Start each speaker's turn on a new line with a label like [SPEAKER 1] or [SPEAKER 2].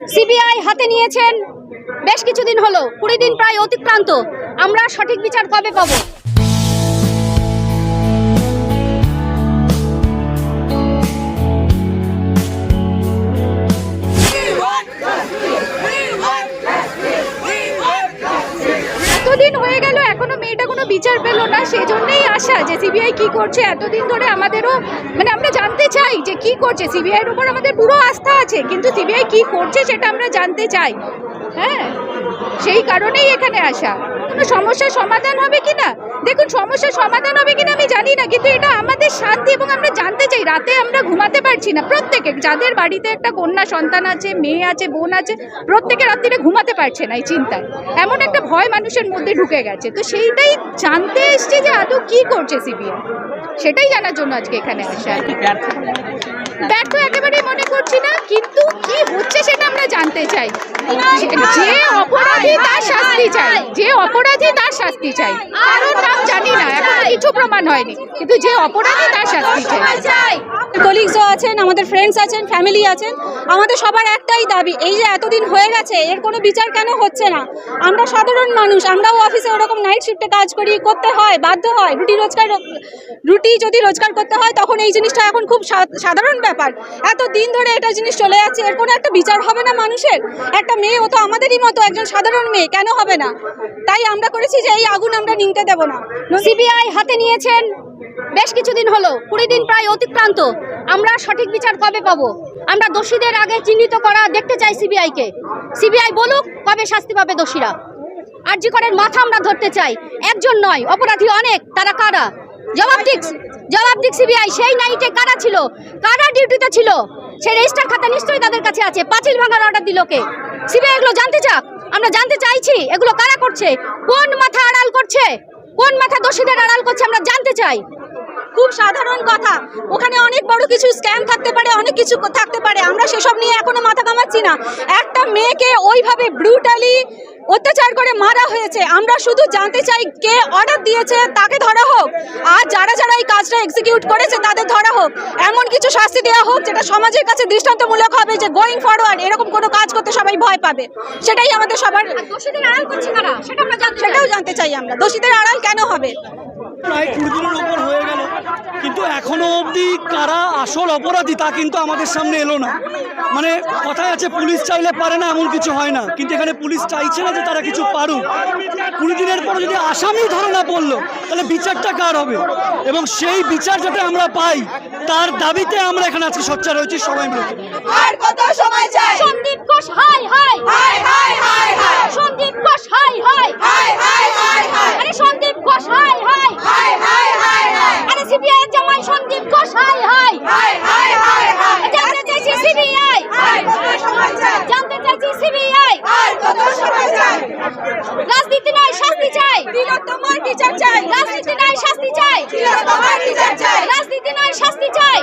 [SPEAKER 1] CBI হাতে নিয়েছেন। বেশ কিছুদিন হলো, কুড়ি দিন প্রায় অতিক্রান্ত। আমরা সঠিক বিচার কবে পাবো? এখনও মেয়েটা কোনো বিচার পেল না সেই জন্যই আশা যে সিবিআই কি করছে, এতদিন ধরে আমাদেরও মানে আমরা জানতে চাই যে কি করছে। সিবিআইয়ের উপর আমাদের পুরো আস্থা আছে, কিন্তু সিবিআই কি করছে সেটা আমরা জানতে চাই। হ্যাঁ? সেই কারণেই এখানে আসা। কোনো সমস্যার সমাধান হবে কি না দেখুন, সমস্যার সমাধান হবে কিনা আমি জানি না, কিন্তু এটা আমাদের শান্তি এবং আমরা জানতে চাই রাতে আমরা ঘুমাতে পারছি না। প্রত্যেকে যাদের বাড়িতে একটা কন্যা সন্তান আছে মেয়ে আছে বোন আছে প্রত্যেকে রাত্রিরে ঘুমাতে পারছে না এই চিন্তায়। এমন একটা ভয় মানুষের মধ্যে ঢুকে গেছে। তো সেইটাই জানতে এসছে যে আদৌ কি করছে সিবিআই সেটাই জানার জন্য আজকে এখানে আসা ব্যর্থ একেবারেই মনে করছি না কিন্তু কি হচ্ছে সেটা আমরা জানতে চাই। যে- যে অপরাধী তার শাস্তি চাই। যে অপরাধী তার শাস্তি চাই। কারোর নাম জানি না এখনও কিছু প্রমাণ হয়নি। কিন্তু যে অপরাধী তার শাস্তি চাই।
[SPEAKER 2] কলিগসও আছেন আমাদের ফ্রেন্ডস আছেন ফ্যামিলি আছেন। আমাদের সবার একটাই দাবি এই যে এতদিন হয়ে গেছে এর কোনো বিচার কেন হচ্ছে না? আমরা সাধারণ মানুষ আমরাও অফিসে ওরকম নাইট শিফটে কাজ করি করতে হয় বাধ্য হয়। রুটি রোজগার রুটি যদি রোজগার করতে হয় তখন এই জিনিসটা এখন খুব সাধারণ ব্যাপার। এত দিন ধরে এটা জিনিস চলে যাচ্ছে এর কোনো একটা বিচার হবে না মানুষের। একটা মেয়ে ও তো আমাদেরই মতো একজন সাধারণ মেয়ে কেন হবে না? তাই আমরা করেছি যে এই আগুন আমরা নিংতে দেব না।
[SPEAKER 1] সিবিআই হাতে নিয়েছেন বেশ কিছুদিন হলো, কুড়ি দিন প্রায় অতিক্রান্ত। আমরা সঠিক বিচার কবে পাবো? আমরা দোষীদের আগে চিহ্নিত করা দেখতে চাই সিবিআইকে। সিবিআই বলুক কবে শাস্তি পাবে দোষীরা। আরজি করের মাথা আমরা ধরতে চাই। একজন নয়, অপরাধী অনেক। তারা কারা? জবাব দিক জবাব দিক সিবিআই। সেই নাইটে কারা ছিল? কারা ডিউটিতে ছিল? সেই রেজিস্টার খাতা নিশ্চয়ই তাদের কাছে আছে। পাঁচিল ভাঙার অর্ডার দিল কে? সিবিআই এগুলো জানতে চাক? আমরা জানতে চাইছি, এগুলো কারা করছে? কোন মাথা আড়াল করছে? কোন মাথা দোষীদের আড়াল করছে আমরা জানতে চাই।
[SPEAKER 2] খুব সাধারণ কথা। ওখানে অনেক বড় কিছু স্ক্যাম থাকতে পারে, অনেক কিছু থাকতে পারে। আমরা সেসব নিয়ে এখনও মাথা কামাচ্ছি না। একটা মেয়েকে ওইভাবে ব্রুটালি অত্যাচার করে মারা হয়েছে। আমরা শুধু জানতে চাই কে অর্ডার দিয়েছে তাকে ধরা হোক। আর যারা যারা এই কাজটা এক্সিকিউট করেছে তাদের ধরা হোক। এমন কিছু শাস্তি দেওয়া হোক যেটা সমাজের কাছে দৃষ্টান্তমূলক হবে যে গোয়িং ফরওয়ার্ড এরকম কোনো কাজ করতে সবাই ভয় পাবে। সেটাই আমাদের সবার
[SPEAKER 1] দোষীদের আড়াল করছে কারা? সেটা আমরা
[SPEAKER 2] সেটাও জানতে চাই আমরা। দোষীদের আড়াল কেন হবে?
[SPEAKER 3] প্রায় কুড়ি দিনের ওপর হয়ে গেল। কিন্তু এখনও অবধি কারা আসল অপরাধী তা কিন্তু আমাদের সামনে এলো না। মানে কথায় আছে পুলিশ চাইলে পারে না এমন কিছু হয় না। কিন্তু এখানে পুলিশ চাইছে না যে তারা কিছু পারুক। কুড়ি দিনের পর যদি আসামি ধরে না পড়ল তাহলে বিচারটা কার হবে? এবং সেই বিচার যাতে আমরা পাই তার দাবিতে আমরা এখানে আজকে সোচ্চার হয়েছি সবাই মিলে।
[SPEAKER 2] আর কত সময় চাই?
[SPEAKER 1] সন্দীপ ঘোষ রাজনীতি নয় শাস্তি চাই।